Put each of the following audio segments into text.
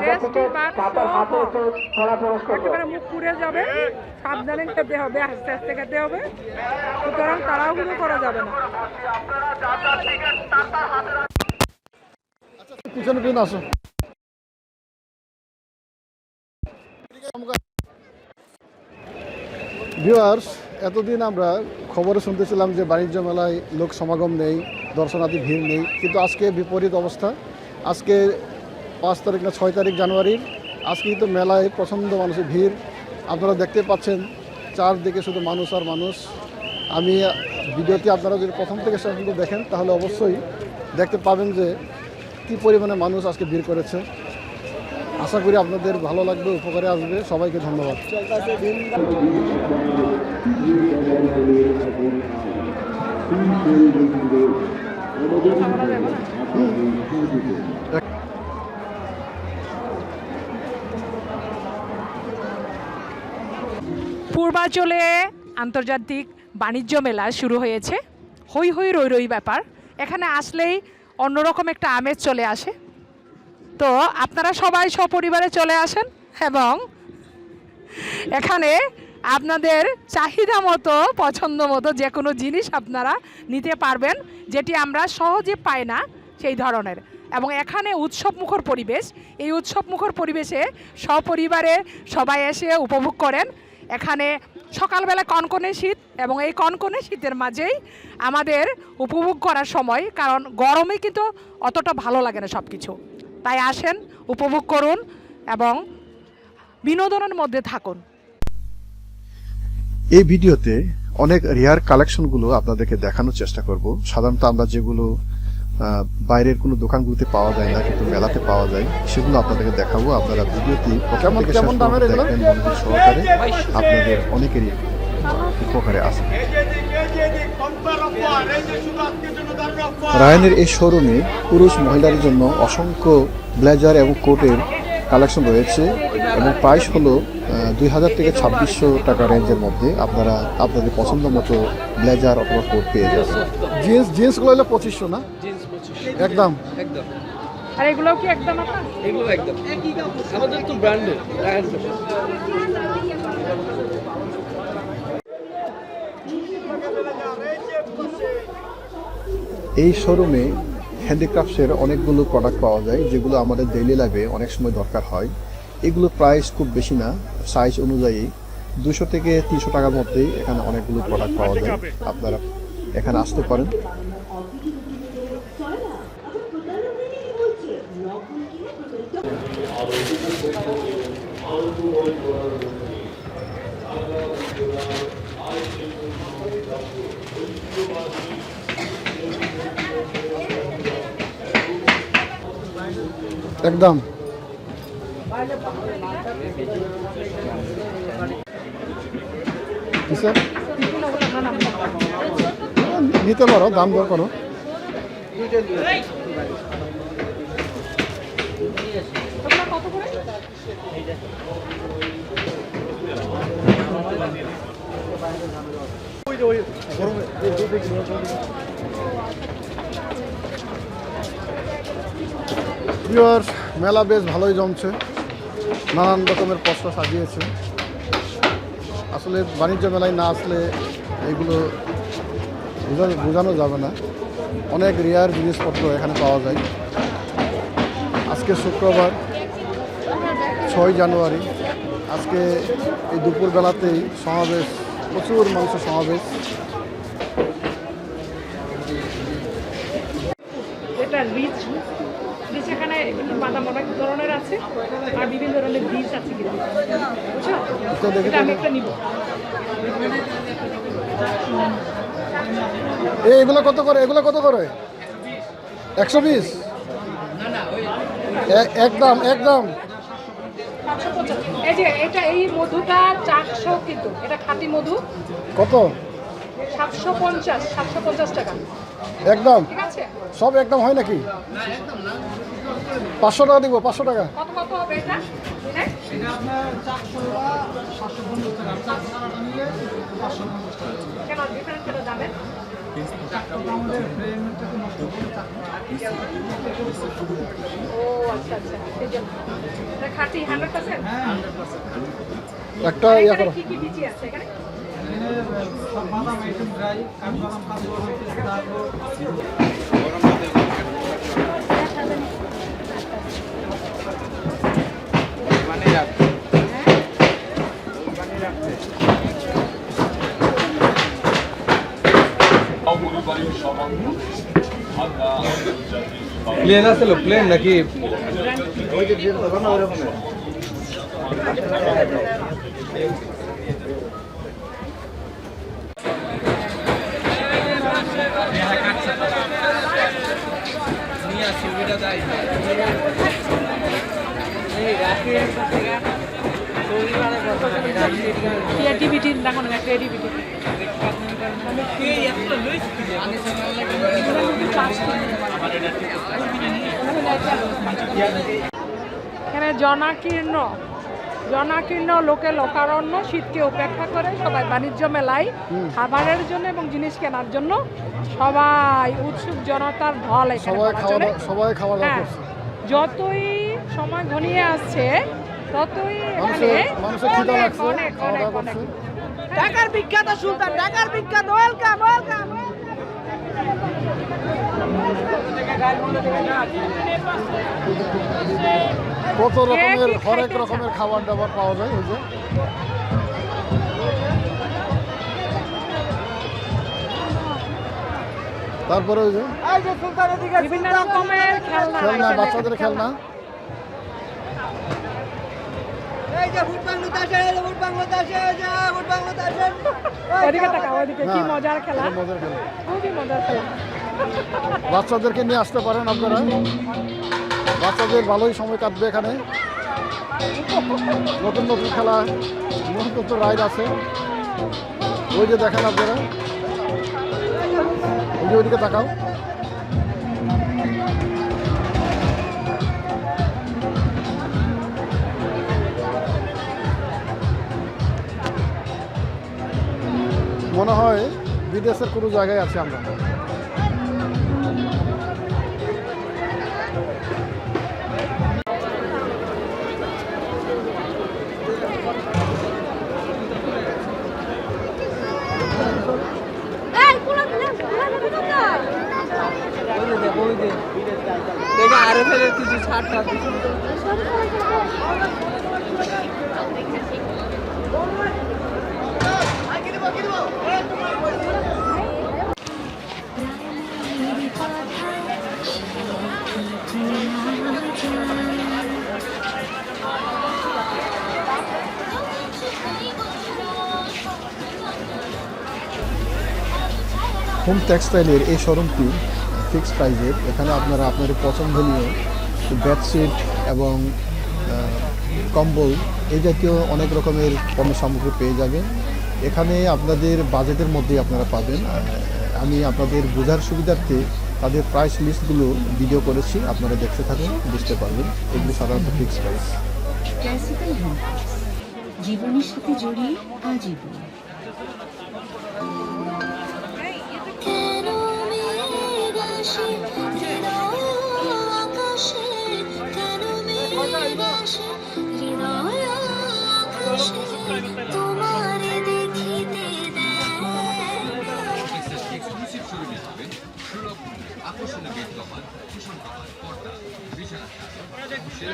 Tasty but একেবারে মুখ পুড়ে যাবে। সাবধানে খেতে হবে আস্তে আস্তে খেতে হবে। সুতরাং তাড়াহুড়ো করা যাবে না। পিছনে পিছনে আসো। ভিউয়ার্স এতদিন আমরা খবরে শুনতেছিলাম যে বাণিজ্য মেলায় লোক সমাগম নেই দর্শনার্থী ভিড় নেই কিন্তু আজকে বিপরীত অবস্থা। আজকে পাঁচ তারিখ না ছয় তারিখ জানুয়ারির। আজকে কিন্তু মেলায় প্রচণ্ড মানুষের ভিড়। আপনারা দেখতে পাচ্ছেন, চারদিকে শুধু মানুষ আর মানুষ। আমি ভিডিওটি আপনারা যদি প্রথম থেকে শেষ পর্যন্ত দেখেন, তাহলে অবশ্যই দেখতে পাবেন যে কী পরিমাণে মানুষ আজকে ভিড় করেছে। আশা করি আপনাদের ভালো লাগবে, উপকারে আসবে। সবাইকে ধন্যবাদ। পূর্বাঞ্চলে আন্তর্জাতিক বাণিজ্য মেলা শুরু হয়েছে। হই হই রই রই ব্যাপার। এখানে আসলেই অন্যরকম একটা আমেজ চলে আসে। তো আপনারা সবাই সপরিবারে চলে আসেন এবং এখানে আপনাদের চাহিদা মতো, পছন্দ মতো যে কোনো জিনিস আপনারা নিতে পারবেন, যেটি আমরা সহজে পাই না সেই ধরনের। এবং এখানে উৎসব মুখর পরিবেশ, এই উৎসব মুখর পরিবেশে সপরিবারে সবাই এসে উপভোগ করেন। এখানে সকালবেলা কনকনে শীত এবং এই কনকনে শীতের মাঝেই আমাদের উপভোগ করার সময়, কারণ গরমে কিন্তু অতটা ভালো লাগে না সব কিছু তাই আসেন, উপভোগ করুন এবং বিনোদনের মধ্যে থাকুন। এই ভিডিওতে অনেক রেয়ার কালেকশনগুলো আপনাদেরকে দেখানোর চেষ্টা করব। সাধারণত আমরা যেগুলো বাইরের কোনো দোকানগুলোতে পাওয়া যায় না কিন্তু মেলাতে পাওয়া যায়। সেগুলো আপনাদেরকে দেখাবো। আপনারা ভিডিওটি মনোযোগ সহকারে আপনাদের অনেকেরই উপকারে আসবে। রায়ানের এই শোরুমে পুরুষ মহিলাদের জন্য অসংখ্য ব্লেজার এবং কোটের কালেকশন রয়েছে এবং প্রাইস হলো দুই হাজার থেকে ছাব্বিশশো টাকা রেঞ্জের মধ্যে আপনারা আপনাদের পছন্দ মতো ব্লেজার অথবা কোট পেয়ে যাবেন। জিন্স জিন্সগুলো হলো পঁচিশশো না? একদম। একদম। আর এগুলোও কি একদম আপনার? এগুলো একদম। আমাদের তো ব্র্যান্ডেড এই শোরুমে হ্যান্ডিক্রাফটসের অনেকগুলো প্রোডাক্ট পাওয়া যায় যেগুলো আমাদের ডেইলি লাইফে অনেক সময় দরকার হয়। এগুলো প্রাইস খুব বেশি না সাইজ অনুযায়ী দুশো থেকে তিনশো টাকার মধ্যেই এখানে অনেকগুলো প্রোডাক্ট পাওয়া যায়। আপনারা এখানে আসতে পারেন। একদম। নিতে পারো দাম দর করো ওগুলো কত করে। প্রিয়র মেলা বেশ ভালোই জমছে। নানান রকমের পশরা সাজিয়েছে। আসলে বাণিজ্য মেলায় না আসলে এগুলো বোঝা- বোঝানো যাবে না। অনেক রেয়ার জিনিসপত্র এখানে পাওয়া যায়। আজকে শুক্রবার, ছয় জানুয়ারি। আজকে এই দুপুরবেলাতেই সমাবেশ, প্রচুর মানুষের সমাবেশ এটা রিচ রিচ এখানে একটু বাদাম অনেক ধরনের আছে আর বিভিন্ন ধরনের বীজ আছে কিন্তু দেখে তো- একটা নিব। এই এগুলো কত করে? এগুলো কত করে? একশো বিশ একদম একদম। এই যে এটা এই মধুটা চারশো কিন্তু। এটা খাঁটি মধু। কত? সাতশো পঞ্চাশ সাতশো পঞ্চাশ টাকা। একদম। সব একদম হয় নাকি? পাঁচশো টাকা দিব পাঁচশো টাকা। কত কত হবে এটা? হ্যাঁ কেন ডিফারেন্ট কেন দামের ও আচ্ছা আচ্ছা এই জন্য এটা খাঁটি হান্ড্রেড পার্সেন্ট একটা বিচি আছে এখানে প্লেন আছিল প্লেন নাকি ক্রিয়েটিভিটি দেখো না ক্রিয়েটিভিটি। এখানে জনাকীর্ণ জনাকীর্ণ লোকে লোকারণ্য শীতকে উপেক্ষা করে সবাই বাণিজ্য মেলায় খাবারের জন্য এবং জিনিস কেনার জন্য সবাই উৎসুক জনতার ঢল এখানে সবাই খাওয়া সবাই খাওয়া হ্যাঁ যতই সময় ঘনিয়ে আসছে ততই। করছে। ঢাকার বিখ্যাত সুলতান ঢাকার বিখ্যাত ওয়েলকাম ওয়েলকাম কত রকমের হরেক রকমের খাবার দাবার পাওয়া যায় ওই যে। তারপরে ওই যে বিভিন্ন রকমের খেলনা। খেলনা বাচ্চাদের খেলনা। এই যে ভোট বাংলাদেশে এই যে ভোট বাংলাদেশে এই ভোট বাংলাদেশে। ওইদিকে তাকাও ওইদিকে কি হ্যাঁ, মজার খেলা। মজার খেলা। খুবই মজার খেলা। বাচ্চাদেরকে নিয়ে আসতে পারেন আপনারা। বাচ্চাদের ভালোই সময় কাটবে এখানে। নতুন নতুন খেলা নতুন নতুন রাইড আছে। ওই যে দেখেন আপনারা। ওই যে ওইদিকে তাকাও। মনে হয় বিদেশের কোনো জায়গায় আছি আমরা। আরও ফেলে কিছু ছাড় হোম টেক্সটাইলের এই শোরুমটি ফিক্সড প্রাইজের এখানে আপনারা আপনাদের পছন্দনীয় বেডশিট এবং কম্বল এই জাতীয় অনেক রকমের পণ্য সামগ্রী পেয়ে যাবেন। এখানে আপনাদের বাজেটের মধ্যেই আপনারা পাবেন। আমি আপনাদের বোঝার সুবিধার্থে তাদের প্রাইস লিস্টগুলো ভিডিও করেছি। আপনারা দেখতে থাকুন, বুঝতে পারবেন এগুলি সাধারণত ফিক্সড প্রাইস জীবনের সাথে জড়িয়ে আজীবন।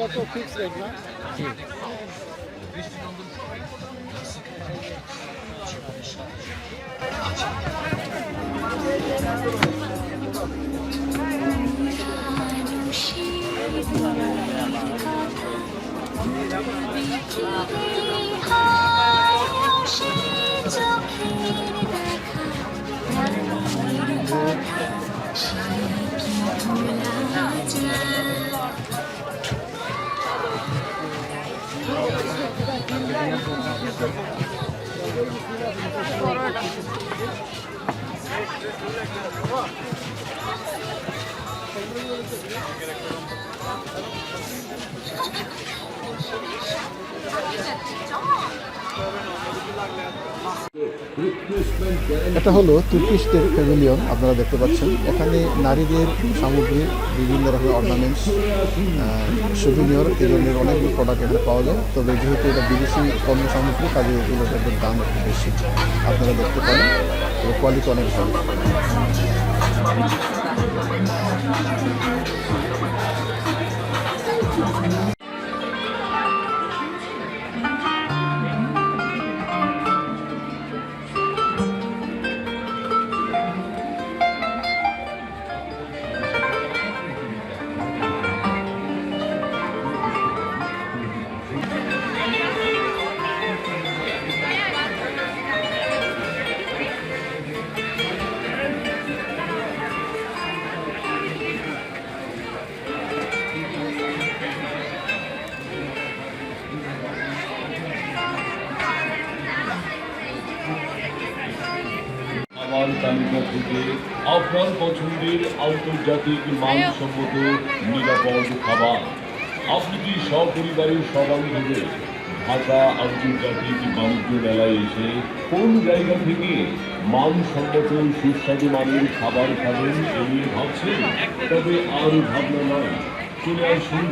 lot of pigs right now. এটা হলো তুর্কিশদের প্যাভিলিয়ন, আপনারা দেখতে পাচ্ছেন। এখানে নারীদের সামগ্রী, বিভিন্ন রকমের অর্নামেন্টস সুবিনিয়র এই ধরনের অনেকগুলো প্রোডাক্ট এখানে পাওয়া যায়। তবে যেহেতু এটা বিদেশি পণ্য সামগ্রী কাজে একদম দাম বেশি। আপনারা দেখতে পারেন কোয়ালিটি অনেক ভালো। 감사합니다. আমার থেকে আপনার পছন্দের আন্তর্জাতিক মানসম্মত নিরাপদ খাবার। আপনি কি সপরিবারের সবান্ধবে ঢাকা আন্তর্জাতিক বাণিজ্য মেলায় এসে কোন জায়গা থেকে মানসম্মত সুস্বাদু মানের খাবার খাবেন এ নিয়ে ভাবছেন? তবে আর ভাবনা নয় চলে আসুন